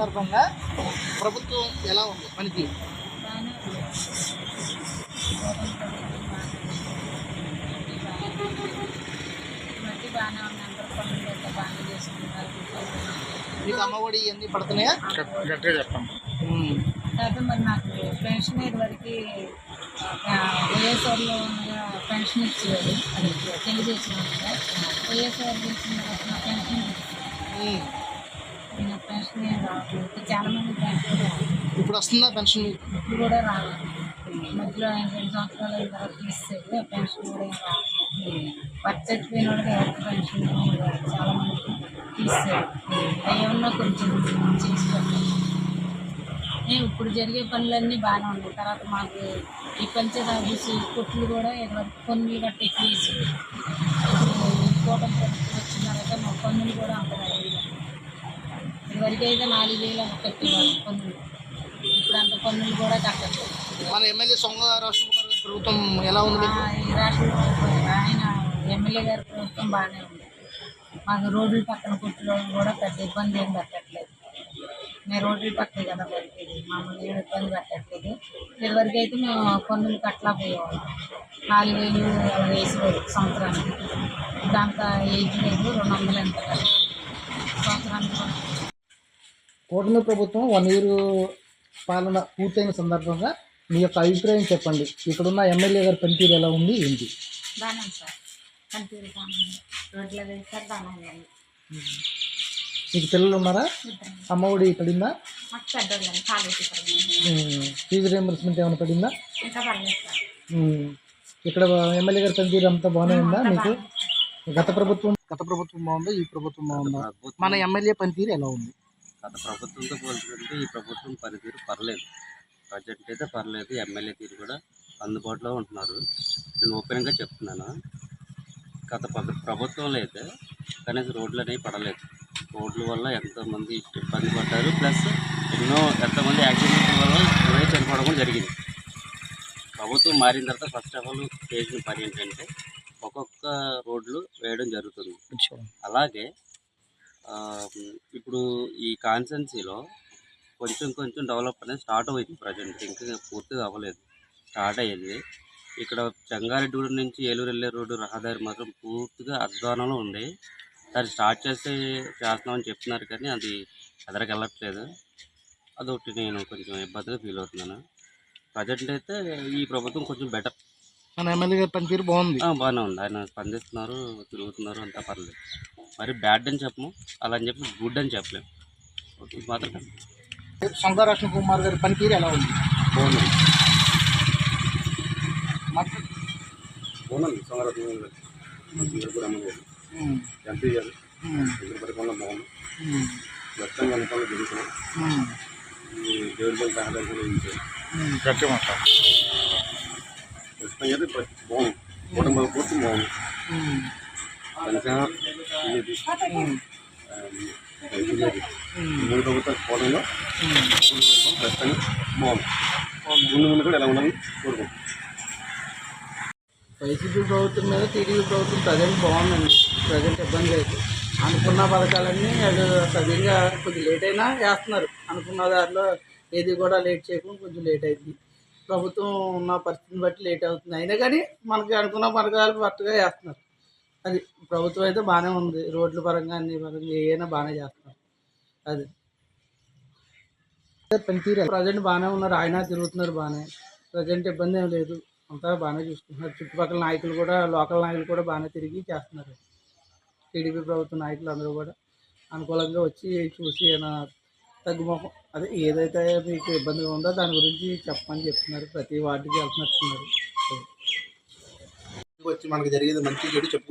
సందర్భంగా ప్రభుత్వం ఎలా ఉంది? అయితే చేసుకుంటారు మీకు అమ్మఒడి ఇవన్నీ పడుతున్నాయా? గట్టిగా చెప్పండి. కాకపోతే మరి నాకు పెన్షన్ ఇదివరకు వైఎస్ఆర్లో పెన్షన్ ఇచ్చేవారు. అది ఉండగా వైఎస్ఆర్ చేసిన తర్వాత నాకు పెన్షన్. నాకు పెన్షన్ ఏం రావట్లేదు ఇప్పుడు చాలా మంది పెన్షన్ రావట్లేదు. ఇప్పుడు వస్తుందా పెన్షన్ మీకు? ఇప్పుడు కూడా రాలేదు మధ్యలో ఆయన రెండు సంవత్సరాలు అయిన తర్వాత తీసేది ఆ పెన్షన్ కూడా ఏం రావట్లేదు భర్త చచ్చిపోయిన వాళ్ళకి ఎవరికి పెన్షన్ ఇవ్వలేదు. చాలా మంది తీసేది ఏమన్నా కొంచెం చేసుకోవాలి ఏ ఇప్పుడు జరిగే పనులన్నీ బాగానే ఉన్నాయి. తర్వాత మాకు ఈ పంచాయతీ ఆఫీస్ కొట్లు కూడా ఎవరికి పన్నులు గట్టి ఎక్కువ వేసి ఇప్పుడు ఈ కూటమి ప్రభుత్వం వచ్చిన తర్వాత మా పన్నులు కూడా అంతగా వేయలేదు. ఇదివరకు అయితే నాలుగు వేలు కట్టేవారు పన్నులు. ఇప్పుడు అంత పన్నులు కూడా కట్టట్లేదు. మన ఎమ్మెల్యే సొంగ రాష్ట్ర ప్రభుత్వం ఎలా ఉంది? ఆ, ఈ రాష్ట్రంలో ఆయన ఎమ్మెల్యే గారి ప్రభుత్వం బాగానే ఉంది. మాకు రోడ్ల పక్కన కొట్టులో కూడా పెద్ద ఇబ్బంది ఏం పెట్టట్లేదు. మేము రోడ్ల పక్కనే కదా బతికేది మమ్మల్ని ఏం ఇబ్బంది పెట్టట్లేదు. ఇదివరకు అయితే మేము పన్నులు కట్టలా పోయేవాళ్ళం నాలుగు వేలు అలా వేసేవారు సంవత్సరానికి. దాంతో ఏజ్ లేదు రెండు వందలు ఎంత కట్టాలి కూటమి ప్రభుత్వం వన్ ఇయర్ పాలన పూర్తయిన సందర్భంగా మీ యొక్క అభిప్రాయం చెప్పండి. ఇక్కడున్న ఎమ్మెల్యే గారి పనితీరు ఎలా ఉంది ఏంటి? సార్. రోడ్ల వేస్తారు మీకు పిల్లలు ఉన్నారా. అమ్మఒడి పడిందా. ఫీజు రియంబర్స్మెంట్ ఏమైనా పడిందా. ఇక్కడ ఎమ్మెల్యే గారి పనితీరు అంతా బాగానే ఉందా మీకు? గత ప్రభుత్వం? గత ప్రభుత్వం బాగుందా ఈ ప్రభుత్వం బాగుందా? మన ఎమ్మెల్యే పనితీరు ఎలా ఉంది? గత ప్రభుత్వంతో పోల్చుకుంటే ఈ ప్రభుత్వం పనితీరు పర్లేదు. ప్రజెంట్ అయితే పర్లేదు. ఎమ్మెల్యే తీరు కూడా అందుబాటులో ఉంటున్నారు. నేను ఓపెన్గా చెప్తున్నాను. గత ప్ర- ప్రభుత్వంలో అయితే కనీసం రోడ్లు అనేవి పడలేదు. రోడ్ల వల్ల ఎంతోమంది ఇబ్బంది పడ్డారు. ప్లస్ ఎన్నో ఎంతోమంది యాక్సిడెంట్ల వల్ల ఎవరే చనిపోవడం కూడా జరిగింది. ప్రభుత్వం మారిన తర్వాత ఫస్ట్ ఆఫ్ ఆల్ చేసిన పని ఏంటంటే ఒక్కొక్క రోడ్లు వేయడం జరుగుతుంది. అలాగే ఇప్పుడు ఈ కాన్సెన్సీలో కొంచెం కొంచెం డెవలప్ అనేది స్టార్ట్ అవుతుంది ప్రజెంట్. ఇంకా పూర్తిగా అవ్వలేదు. స్టార్ట్ అయ్యింది. ఇక్కడ జంగారెడ్డిగూడెం నుంచి ఏలూరు వెళ్ళే రోడ్డు రహదారి మాత్రం పూర్తిగా అధ్వానంలో ఉంది. దాన్ని స్టార్ట్ చేస్తే చేస్తున్నామని చెప్తున్నారు కానీ అది ఎదరికి వెళ్ళట్లేదు. అదొకటి నేను కొంచెం ఇబ్బందిగా ఫీల్ అవుతున్నాను. ప్రజెంట్ అయితే ఈ ప్రభుత్వం కొంచెం బెటర్. మన ఎమ్మెల్యే గారి పనితీరు బాగుంది. బాగానే ఉంది. ఆయన స్పందిస్తున్నారు తిరుగుతున్నారు అంతా పర్లేదు. మరి బ్యాడ్ అని చెప్పము అలా అని చెప్పి గుడ్ అని చెప్పలేము. ఇది మాత్రం సొంగ రాష్ట్ర కుమార్ గారి పనితీరు ఎలా ఉంది? బాగుంది. మాకు- బాగుంది సంగారెడ్డి కూడా ఉమ్. ఎంపీ గారు. పరిపాలన బాగుంది. జరుగుతున్నాం. ఈ దేవుడి సహాయం మాట్లాడు. ప్రస్తుతం అయితే బాగుంది. కుటుంబ పూర్తి బాగుంది. జనసేన బీజేపీ ఉమ్. బీజేపీ ఉమ్. మూడు బాగుంది. ముందు ముందు కూడా ఎలా ఉండాలని కోరుకుంటున్నాం. వైసీపీ ప్రభుత్వం మీద టీడీపీ ప్రభుత్వం ప్రజెంట్ బాగుందండి. ప్రజెంట్ ఇబ్బంది లేదు. అనుకున్న పథకాలన్నీ అది సవ్యంగా కొద్దిగా లేట్ అయినా వేస్తున్నారు. అనుకున్న దారిలో ఏది కూడా లేట్ చేయకుండా కొంచెం లేట్ అయింది. ప్రభుత్వం ఉన్న పరిస్థితిని బట్టి లేట్ అవుతుంది. అయినా కానీ మనకి అనుకున్న పథకాలు కరెక్ట్గా వేస్తున్నారు. అది ప్రభుత్వం అయితే బాగానే ఉంది. రోడ్ల పరంగా అన్ని పరంగా ఏమైనా బాగానే చేస్తున్నారు అది. పనితీరు ప్రజెంట్ బాగానే ఉన్నారు. ఆయన తిరుగుతున్నారు బాగానే ప్రజెంట్ ఇబ్బంది ఏం లేదు. అంతా బాగానే చూసుకుంటున్నారు. చుట్టుపక్కల నాయకులు కూడా లోకల్ నాయకులు కూడా బాగానే తిరిగి చేస్తున్నారు. టీడీపీ ప్రభుత్వ నాయకులు అందరూ కూడా అనుకూలంగా వచ్చి చూసి ఏమైనా తగ్గుముఖం అదే ఏదైతే మీకు ఇబ్బందిగా ఉందో దాని గురించి చెప్పమని చెప్తున్నారు. ప్రతి వార్డుకి వెళ్తున్నట్టున్నారు వచ్చి మనకి జరిగేది మంచి చెడు చెప్పు